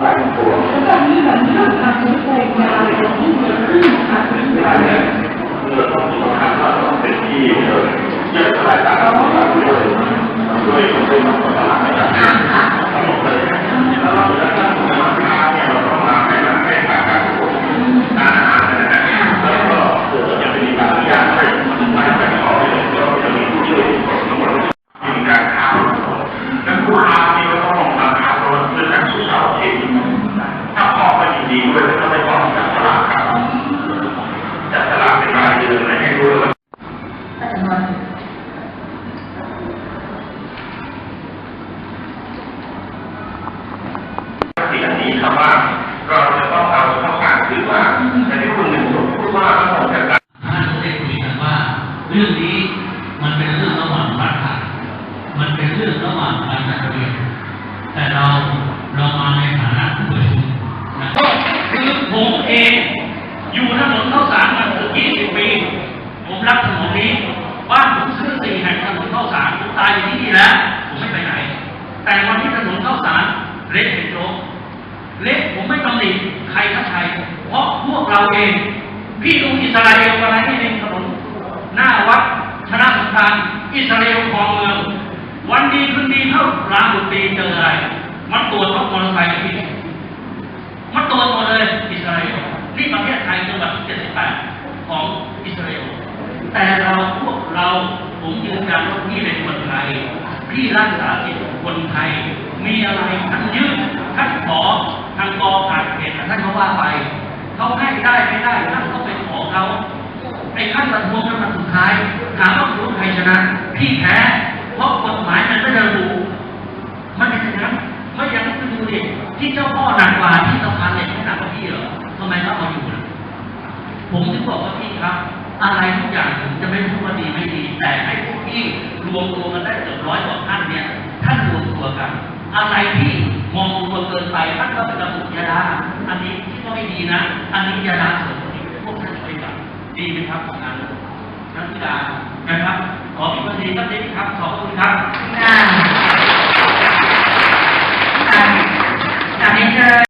ที่ สิ่งนี้คำว่าเราจะต้องเอาเข้าการคือว่าในที่คุณหนึ่งพูดว่าระบบจัดการท่านได้คุยกันว่า เรื่องนี้มันเป็นเรื่องระหว่างรัฐบาลมันเป็นเรื่องระหว่างการจัดระเบียบแต่เราเรามาในฐานะผู้บริสุทธิ์นะคือผมเองอยู่ถนนเข้าสารมาถึง20 ปี ผมรักถนนนี้ บ้านผมซื้อสี่แห่งถนนข้าวสารผมตายอยู่ที่นี่แล้ว ผมไม่ไปไหน แต่วันที่ถนนข้าวสารเละเป็นโจ๊ก เละผม ไม่ตำหนิใครก็ใครเพราะพวกเราเอง พี่ดูอิสราเอลอะไรที่ในถนนหน้าวัดชนะสงครามอิสราเอลครองเมือง วันดีคืนดีเท่าร้านดนตรีเจออะไร มันตรวจรถมอเตอร์ไซค์พี่มันตรวจหมดเลยอิสราเอลนี่ประเทศไทยจังหวัดที่78ของอิสราเอลแต่เราพวกเราผมยืนยันว่าพี่เป็นคนไทยพี่รักษาสิทธิคนไทย ว่าไปเขาให้ได้ไม่ได้ท่านก็ไปขอเขาไอ้ขั้นประท้วงขั้นตอนสุดท้ายถามว่าคุณใครชนะพี่แพ้เพราะกฎหมายมันไม่ระบุมันเป็นอย่างนั้นไม่ย่างนั้นคุณดูดิที่เจ้าพ่อหนักกว่าที่สะพาเหล็กไม่หนักกว่าพี่เหรอทำไมเขาเอาอยู่ล่ะผมถึงบอกว่าพี่ครับ อะไรทุกอย่างผมจะไม่พูดว่าดีไม่ดี แต่ให้พวกพี่รวมตัวกันได้เกือบร้อยกว่าท่านเนี่ยท่านรวมตัวกัน อะไรที่ มองรวเกินไปท่านก็เป็นระบุยาดาอันนี้ที่ก็ไม่ดีนะ อันนี้ยาดาเสริมพวกท่านไปกับดีไหมครับของงานนักกีฬานะครับ ขอพี่วันดีครับเด็กครับ ขอบคุณครับอ่าอ่าน่าเจออ่า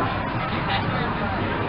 Thank you.